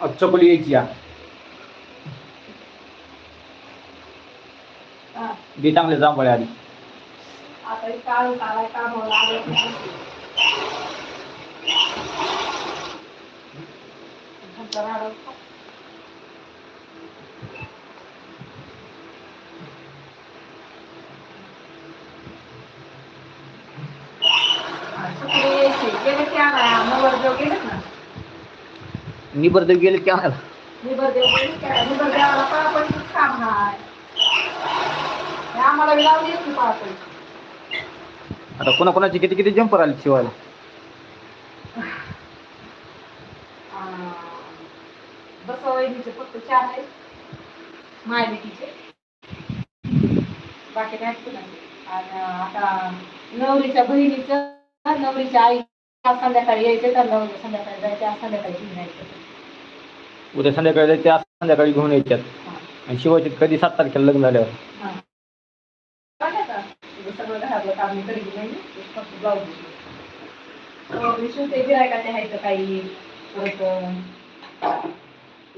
अब चकोली या हा. दे चांगले जांभळे आधी आता हे काळ काढाय कामावर आलं नंतर गेले ना? निबरदेव गेले निबरदेव गेले की आणाय. निबरदेवाला पळापळीचंच काम हे आम्हाला लावली आता कोणाकोणाचे किती किती जंपर आले शिवायला? बसवणीचे फक्त चार आहेत. मायलेकीचे बाकी. आणि आता नवरीच्या बहिणीचं नवरीच्या आई संध्याकाळी यायचे तर नवरी संध्याकाळी जायचे संध्याकाळी घेऊन यायचे उद्या संध्याकाळी जायचे आज संध्याकाळी घेऊन यायच्यात. आणि शिवायचे कधी सात तारखेला लग्न झाल्यावर? हा. गिरायकाचे आहेत काही? परत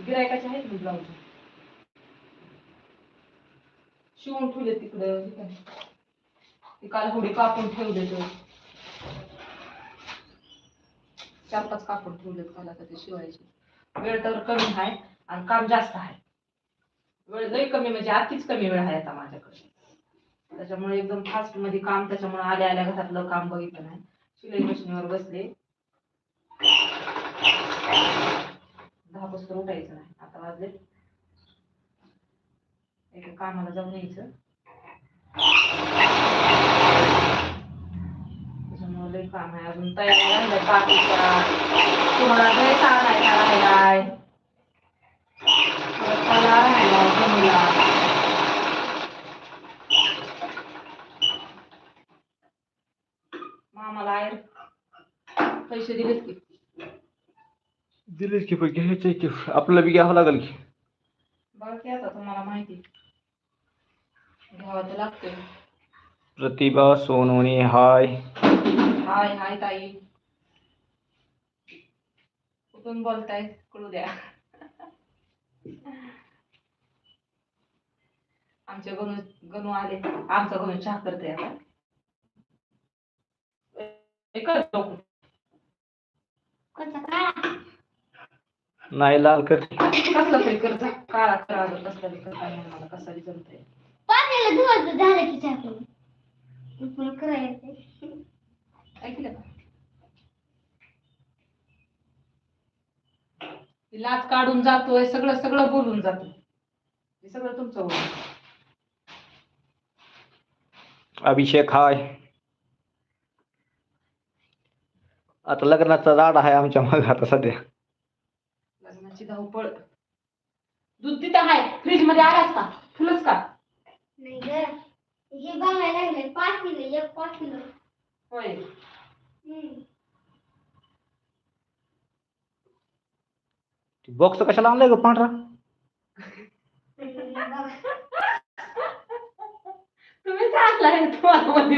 गिरायकाचे आहेत मी ब्लाऊज? शिवून ठेवले तिकडं हे. ते काल थोडी कापून ठेवले तर चार पाच कापून ठेवलेत काल आता ते शिवायचे. वेळ तर कमी आहे आणि काम जास्त आहे. वेळ लई कमी म्हणजे आधीच कमी वेळ आहे आता माझ्याकडे. त्याच्यामुळे एकदम फास्टमध्ये काम त्याच्यामुळे आल्या आल्या घरातलं काम बघितलं नाही. शिलाई मशीनवर बसले. दहा पासून उठायचं नाही. आता वाजले. एका कामाला जाऊन यायचं. काम आहे अजून तयारी बाकीच्या तुम्हाला ड्रेस आणायचा राहिलाय कला राहिलाय आयर पैसे दिलेत की की पण घ्यायचे की आपल्याला बी घ्यावं लागेल की? बघा की आता तुम्हाला माहिती घ्यावं लागते प्रतिभा सोनवणे हाय। हाय हाय ताई. कुठून बोलताय कळू द्या. आमचे गणू गणू आले. आमचा गणू चहा करते आता. नाही लाल कर. कसलं तरी कर जा. काळा करा कसला तरी कर. काय नाही मला कसा जमतंय. पाण्याला धुवायचं झालं की चाकून पुन्हा करायचं ऐकलं का लाच काढून जातोय सगळं सगळं बोलून जातो हे सगळं तुमचं बोलून अभिषेक हाय. आता लग्नाचा राड आहे आमच्या मग आता सध्या. लग्नाची धावपळ. दूध तिथं आहे फ्रीजमध्ये आलाच का फुलच का? नाही ग. हे बघायला लागले पाच किलो एक पाच किलो. होय. बॉक्स कशाला आणलाय ग पांढरा. तुम्ही तुम्हाला.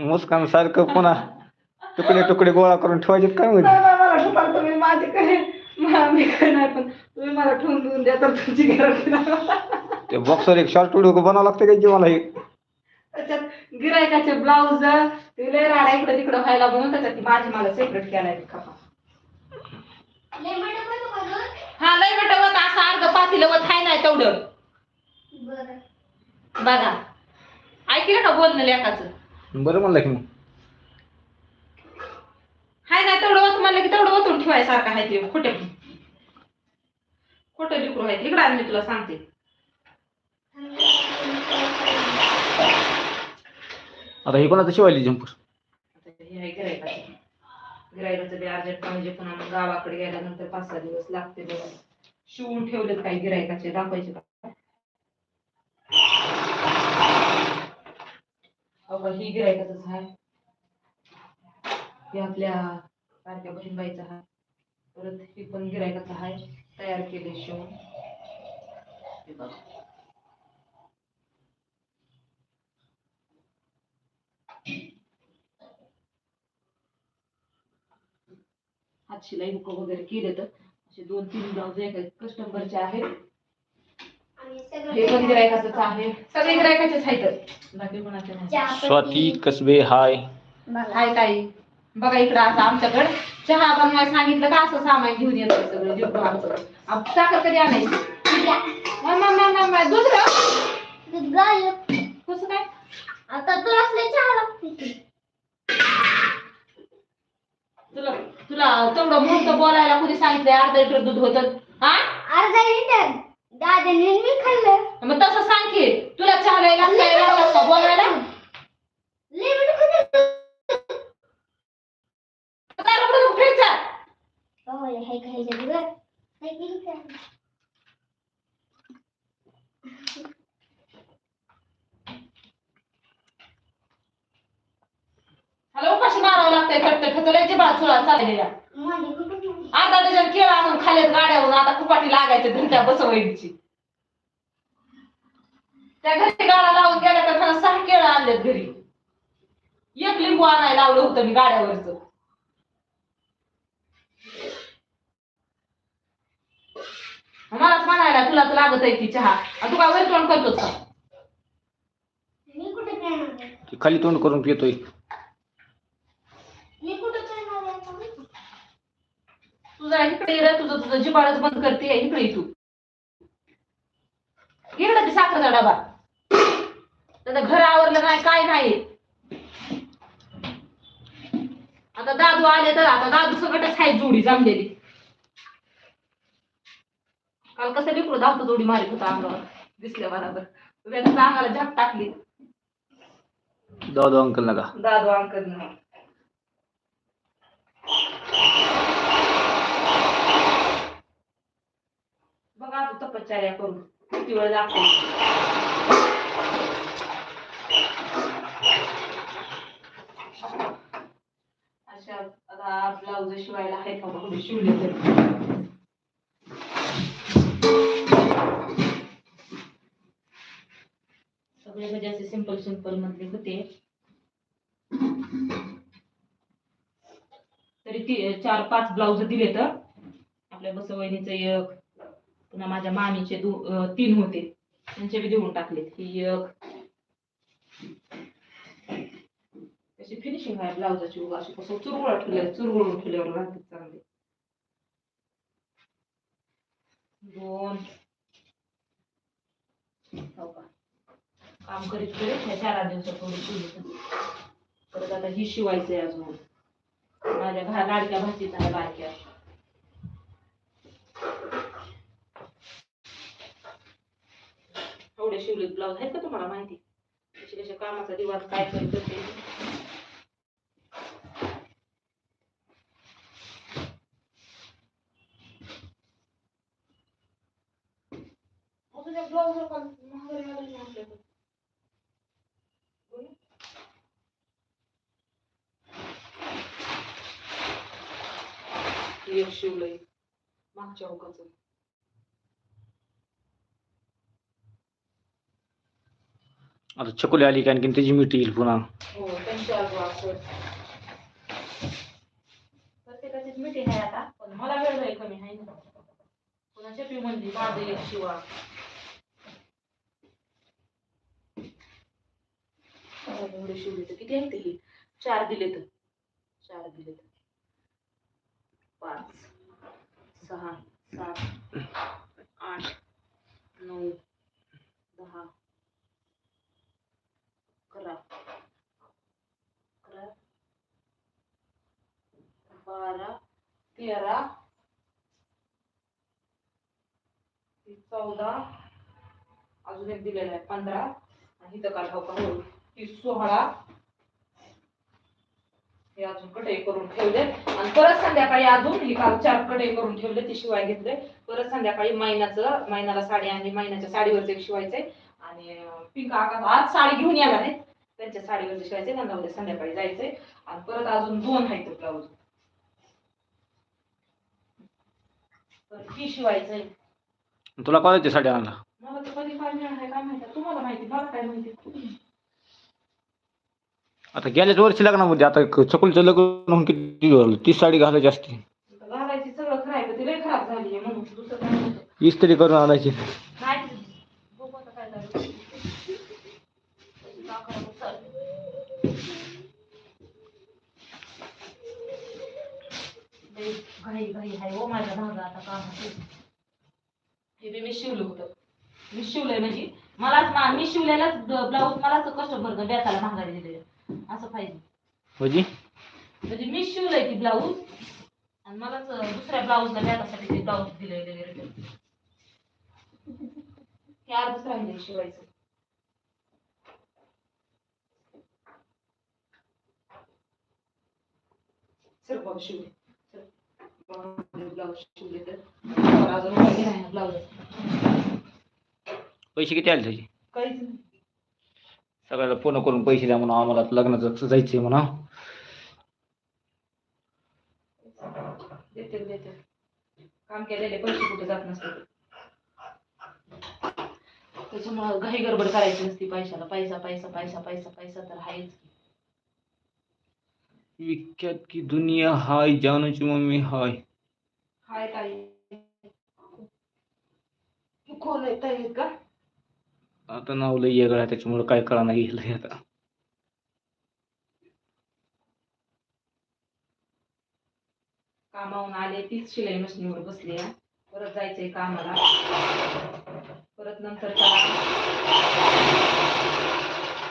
मुस्कान सारखं पुन्हा तुकडे तुकडे गोळा करून ठेवायचे काय नाही, मला तुम्ही माझी काय मा- नाही पण तुम्ही मला ठेवून देऊन द्या तर तुमची नाही ते बॉक्सवर एक शॉर्ट व्हिडिओ बनावं लागतं काय मला हे त्याच्यात गिरायकाचे ब्लाऊज ते लय राडा इकडे तिकडे व्हायला म्हणून त्याच्यात ती माझी मला सेपरेट केलाय. हा लय बेटा वत असं अर्ध पातीलं वत हाय नाही तेवढं. बघा. ऐकलं का बोलणं लेखाचं? बरं म्हणलं की मग. हाय नाही तेवढं वत म्हणलं की तेवढं वतून ठेवायसारखं आहे ते खोटे. खोटं लिकरू आहे इकडे आण मी तुला सांगते. आता हे कोणाचं शिवायली जंपर आता हे आहे गिरायकाचं गिरायकाचं बी अर्जंट म्हणजे पुन्हा मग गावाकडे गेल्यानंतर पाच सहा दिवस लागते बघा. शिवून ठेवलेत काही गिरायकाचे दाखवायचे का? अगं ही गिरायकाच आहे हे आपल्या सारख्या बहीणबाईचं आहे परत ही पण गिरायकाचं आहे तयार केले शिवून. हे बघा. शिलाई हुक वगैरे केले तर असे दोन तीन ब्लाऊज एक कस्टमरचे आहेत हे पण सगळं गिरायकाच आहे सगळे गिरायकाचेच आहेत बाकी कोणाचे नाही चहा पत्ती. स्वाती कसबे हाय. हाय ताई बघा इकडं असं आमच्याकडे चहा बनवायला सांगितलं का असं सामान घेऊन येतं सगळं जिरतो आमचं आप- साखर कधी आणायची या. मा- मा- मा- मा- मा- दुसरं दूध गायब. कसं काय आता तुला असले चहा लागते की. तुला तुला तेवढं मोठं बोलायला कुणी सांगितलंय अर्धा लिटर दूध होतं. हा अर्धा लिटर? दादाने मी खाल्लं. मग तसं सांग की तुला चहा द्यायला काय लागलं का बोलायला? लिमिट कुठे काय. हो हे खायचं हे किती खायचं? मारावं लागतंय कट्ट बाळ चुळा चाललेल्या. अर्धा डझन केळ आणून खालेत गाड्यावरून. आता कुपाटी लागायचे धंद्या बसवायची. त्या घरी गाडा लावून गेल्या तर मला सहा केळं आणलेत घरी. एक लिंबू आणायला लावलं होतं मी गाड्यावरच. मलाच म्हणायला तुला तर लागत आहे की चहा तू काय वर तोंड करतोस का? खाली तोंड करून पितोय मी कुठे करणार आहे आता? तुझा इकडे ये तुझं तुझं जिबाळच बंद करते इकडे ये तू. इकडे ते साखरेचा डबा. त्याचं घर आवरलं नाही काय नाही. आता दादू आले तर आता दादू सगळंच आहे जोडी जमलेली. काल कसं लिकडं धावतो जोडी मारित होता अंगावर. दिसल्या बरोबर. त्याच्या अंगाला झाक टाकली. दादू अंकल नका दादू अंकल बघा तू करू किती वेळ लागतो? आता ब्लाऊज शिवायला आहे का बघ? शिवले तर. सगळे म्हणजे असे सिंपल सिंपल मधले होते. तरी ती चार पाच ब्लाऊज दिले तर. आपल्या बसवहिनीचं एक पुन्हा माझ्या मामीचे दो तीन होते. त्यांचे बी देऊन टाकलेत. ही एक. अशी फिनिशिंग आहे ब्लाउजाची अशी कसं चुरगुळा ठेवल्या चुरगुळून ठेवल्यावर लागते चांगले. दोन. हो काम करीत करीत ह्या चार दिवसात थोडी शिवली परत आता ही शिवायचंय अजून. माझ्या लाडक्या भाजीचा आहे बारक्या एवढे शिवले ब्लाऊज आहेत का तुम्हाला माहिती कसे कसे कामाचा दिवस काय करत ते तुझ्या ब्लाऊजवर पण महागाई वाढली ना आपल्याकडे. बोल. एक शिवलंय मागच्या हुकाचं आता चकुली आली की आणखीन त्याची मिठी येईल पुन्हा. हो त्यांची आजू असं प्रत्येकाचीच मिठी आहे आता पण मला वेळ लय कमी आहे ना. कोणाच्या पी म्हणजे माझं एक शिवा. आता एवढे शिवले तर किती आहे ते? चार दिले तर. चार दिले तर. पाच सहा सात आठ नऊ दहा अकरा अकरा बारा तेरा चौदा. अजून एक दिलेला आहे पंधरा. आणि इथं काढाव हो का हो. ती सोळा. हे अजून कटे करून ठेवले आणि परत संध्याकाळी अजून हे काल चार कटे करून ठेवले ते शिवाय घेतले परत संध्याकाळी महिन्याचं महिन्याला साडी आणि महिन्याच्या साडीवरच एक शिवायचंय. आणि पिंक आकाश आज साडी घेऊन या नाही त्यांच्या साडीवरती शिवायचे त्यांना उद्या संध्याकाळी जायचंय. आणि परत अजून दोन आहेत ब्लाऊज तर शिवायचंय. तुला कोणाची साडी आणला आता. गेल्याच वर्षी लग्नामध्ये आता क- लग्न होऊन किती झालं? साडी घालायची असते. घालायची सगळं खराय ते लय खराब इस्त्री करून आणायची. घाई घाई आहे. हो माझ्या भागा आता कामाची हे बी मी शिवलं होतं मी शिवलंय म्हणजे मलाच मा- मी शिवलेलाच ब्लाऊज मलाच कस्टमर बेताला महागारी दिले असं पाहिजे. म्हणजे म्हणजे मी शिवलंय ती ब्लाऊज आणि मलाच दुसऱ्या ब्लाऊजला बेतासाठी ते ब्लाऊज दिले रिटर्न हे अर्धच राहिले शिवायचं. सर बाबा शिवले ब्लाऊज शिवले तर मला अजून काही नाही ब्लाऊज पैसे किती आले काहीच नाही. सगळ्याला फोन करून पैसे द्या म्हणा आम्हाला लग्नाचं जायचंय म्हणा काम केलेले पैसे कुठे जात नसतात त्याच्यामुळं घाई गडबड करायची नसती पैशाला. पैसा पैसा पैसा पैसा पैसा तर आहेच विख्यात की दुनिया हाय जानूची मम्मी हाय हाय ताई कोण आहे ताई का आता नाव लई वेगळं आहे त्याच्यामुळे काय कळा नाही गेलं आता कामावून आले तीच शिलाई मशीनीवर बसली आहे. परत जायचंय कामाला परत नंतर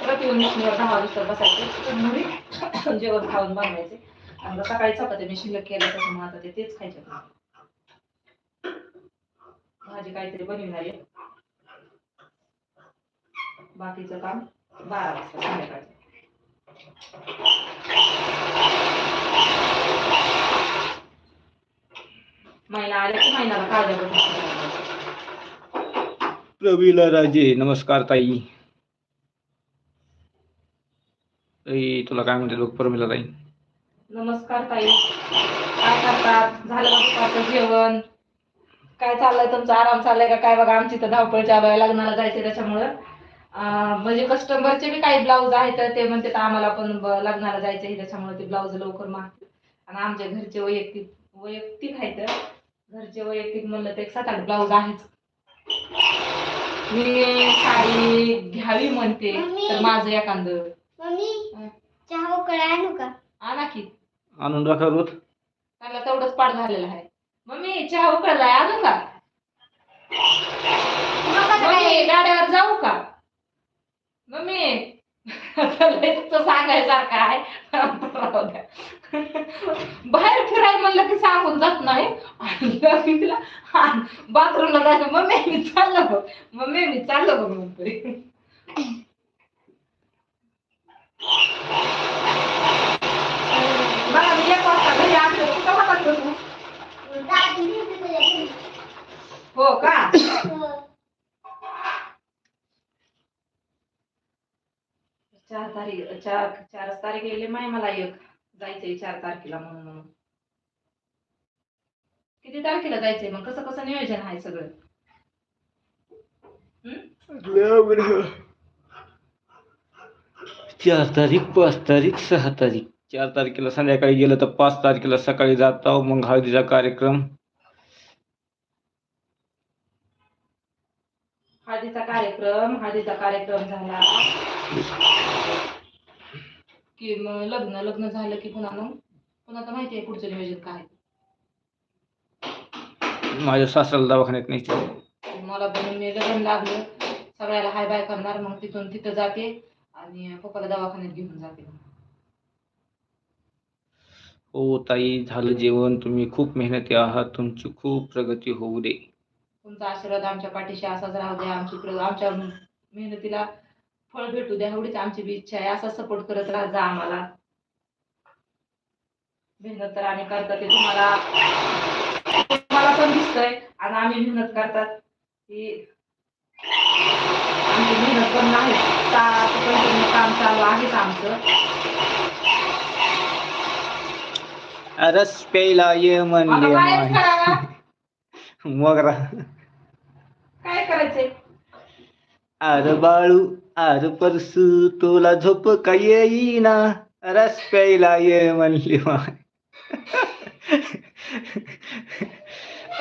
परत येऊन मशीनीवर दहा वाजता बसायचं जेवण खाऊन बनवायचे. आणि सकाळी चपात्या मी शिल्लक केलं त्याच्यामुळे आता ते तेच खायचे भाजी काहीतरी बनविणार आहे. बाकीचं काम बारा वाजता संध्याकाळचं. महिना आल्या की महिन्याला प्रवीला राजे नमस्कार ताई ताई तुला काय म्हणते? लोक प्रमिला ताई नमस्कार ताई. काय करतात? झालं का दुपारचं जेवण? काय चाललंय तुमचा? आराम चाललाय का? काय बघा आमची तर धावपळ चालू आहे. लग्नाला जायचं त्याच्यामुळं. म्हणजे कस्टमरचे बी काही ब्लाऊज आहेत तर ते म्हणते आम्हाला पण लग्नाला जायचं आहे त्याच्यामुळे ते ब्लाऊज लवकर मागतील. आणि आमच्या घरचे वैयक्तिक वैयक्तिक आहेत. घरचे वैयक्तिक म्हणलं तर एक सात आठ ब्लाऊज आहेच मी साडी घ्यावी म्हणते तर माझं एखादं. मम्मी. चहा उकळा आणू का? आणा की. आणून राखा रोज. त्याला तेवढंच पाठ झालेलं आहे. मम्मी चहा उकळलाय आणू का? मम्मी गाड्यावर जाऊ का? मम्मी तो सांगायसारखं आहे. बाहेर फिरायला म्हणलं की सांगून जात नाही. आणि तिला. बाथरूमला जायचं. मम्मी मी चाललो. मम्मी मी चाललो बघ म्हणतोय बघा मी एक वाजता घरी आणलं तू केव्हा टाकलं तू दादी भेटू तुझ्या घरी. हो का? चार तारीख चार चारच तारीख गेले माय मला एक जायचंय चार तारखेला म्हणून म्हणून. किती तारखेला जायचंय मग? कसं कसं नियोजन आहे सगळं? चार तारीख पाच तारीख सहा तारीख. चार तारखेला संध्याकाळी गेलं तर पाच तारखेला सकाळी जातो मग हळदीचा कार्यक्रम. हळदीचा कार्यक्रम हळदीचा कार्यक्रम झाला. की मग लग्न लग्न झालं की पुन्हा मग? पुन्हा तर माहिती आहे पुढचं नियोजन काय. माझ्या सासऱ्याला दवाखान्यात नाही मला बनून मी लग्न लागलं. सगळ्याला हाय बाय करणार मग तिथून तिथं जाते. आणि पप्पाला दवाखान्यात घेऊन जाते. हो ताई झालं जेवण. तुम्ही खूप मेहनती आहात. तुमची खूप प्रगती होऊ दे. तुमचा आशीर्वाद आमच्या पाठीशी असाच राहू द्या आमची प्र- आमच्या मेहनतीला फळ भेटू द्या. एवढीच आमची बी इच्छा आहे. असा सपोर्ट करत राहा जा आम्हाला. मेहनत तर आम्ही करतात ते तुम्हाला तुम्हाला पण दिसतंय. आणि आम्ही मेहनत करतात. की आमची मेहनत पण नाही चा- continue काम चालू आहेच आमचं? रस प्यायला ये म्हणले मोगरा काय करायचंय? आर बाळू आर परसू तुला झोप का येईना? रस प्यायला ये म्हणली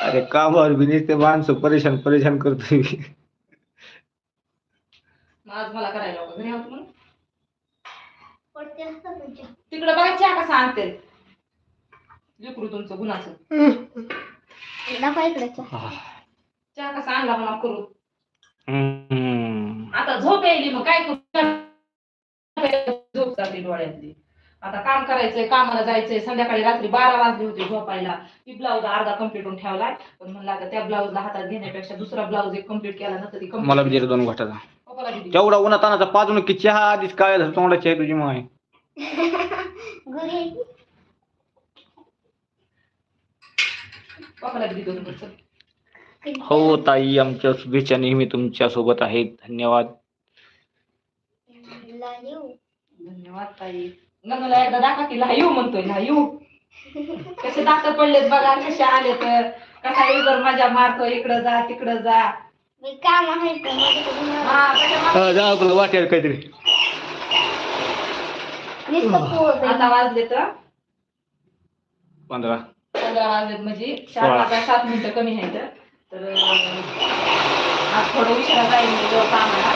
अरे कामावर बी नुसते माणसं परेशान परेशान करतोय. मग आज मला करायला लावलं. घरी आहोत म्हणून पडते असतं तुमच्या तिकडे बघा चहा कसा आणते. लेकरू तुमचं गुणाचं. दाखवा इकडे चहा. चहा कसा आणला म्हणा करू. हम्म. आता झोप यायली मग काय करू? झोप जाते डोळ्यातली. आता काम करायचंय कामाला जायचंय. संध्याकाळी रात्री बारा वाजले होते झोपायला. ती ब्लाऊज अर्धा कंप्लीट करून ठेवलाय. पण म्हणलं आता त्या ब्लाऊजला हातात घेण्यापेक्षा दुसरा ब्लाऊज एक कंप्लीट केला नंतर ती complete- मला बी दिलं दोन घोटाचा. तेवढा उन्हा तानाचा पाजून की चहा आधीच काय झालं तोंडाची आहे तुझी माय. हो ताई आमच्या शुभेच्छा नेहमी तुमच्यासोबत आहेत. धन्यवाद. धन्यवाद ताई. नंदूला एकदा दाखवा की लाईव म्हणतोय लाईव कसे दात पडलेत बघा कसे आले तर. कसा इकडं मजा मारतो इकडं जा तिकडं जा. मी काम आहे तर माझ्याकडे नाही. कशा मार- जा आपलं वाटेल काहीतरी. आता वाजले तर पंधरा पंधरा वाजलेत म्हणजे चार. वाजता सात मिनिटं कमी आहेत तर आज थोडं उशिरा जाईल मी जवळ कामाला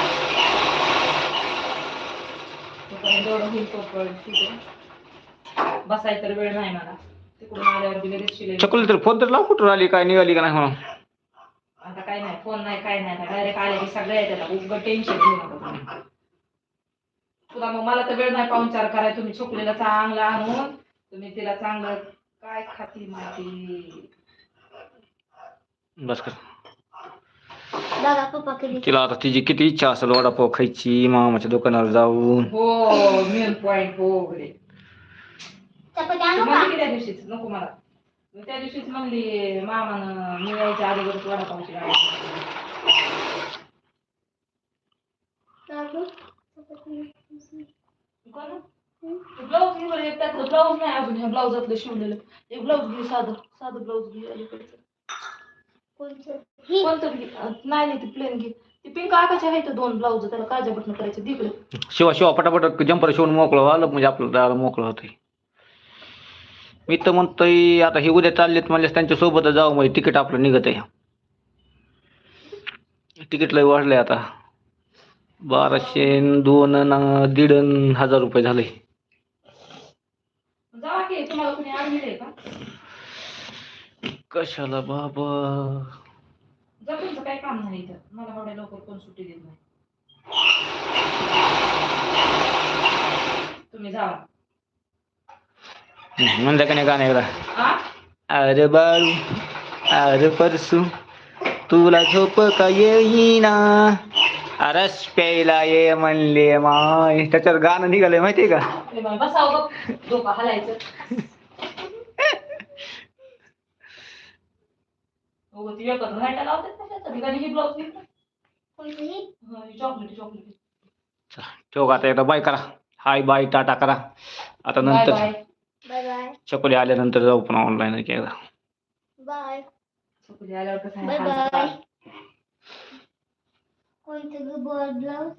तोपर्यंत जेवढं होईल तोपर्यंत ठीक आहे बसाय तर वेळ नाही मला तिकडून लगेच चकुली तर फोन तर लाव कुठून आली काय निघाली का नाही म्हणून आता काय नाही फोन नाही काय नाही डायरेक्ट आले की सगळ्या येतात उगं टेन्शन घेऊ नका. तुला मग मला तर वेळ नाही पाहुणचार करायला तुम्ही छोकलेला चांगला आणून तुम्ही तिला चांगलं काय खाती माती बस कर. तिला आता तिची किती इच्छा असेल वडापाव खायची मामाच्या दुकानावर जाऊन. हो मेन पॉइंट हो वगैरे नको मला. त्या दिवशीच म्हणली मामानं मी यायच्या अगोदर वडापावची गाडी. ब्लाऊज घे बरं एक त्यातलं ब्लाऊज नाही अजून ह्या ब्लाऊजातलं शिवलेलं. एक ब्लाऊज घे साधं साधं ब्लाऊज घे अलीकडचं? ही. कोणतं घे? नाही नाही ती प्लेन घे. ती पिंक आकाच्या आहे दोन ब्लाऊज त्याला काळजा बटन करायचे तिकडे. शिवा शिवा पटापट जंपर शिवून मोकळं आलं म्हणजे आपलं मोकळं होतंय. मी तर म्हणतोय आता हे उद्या चाललेत म्हणजे त्यांच्या सोबतच जाऊ म्हणजे तिकीट आपलं निघत आहे तिकीट लय वाढलंय आता. बाराशे दोन न दीड हजार रुपये झाले कशाला बाबा? काही काम नाही मला लवकर कोण सुट्टी देत नाही. तुम्ही जावा. म्हणलं का नाही आ? अरे बाळू अरे परसू तुला झोप का येईना? अरस प्यायला ये म्हणले माय. त्याच्यावर गाणं निघालंय माहितीये का? हो ही ही? ठेव आता एकदा. बाय करा. हाय बाय टाटा करा. आता नंतर. बाय बाय चकोली आल्यानंतर जाऊ पण ऑनलाईन एकदा. बाय चकुली आल्यावर कसं बाय कोणतं ब्लाऊज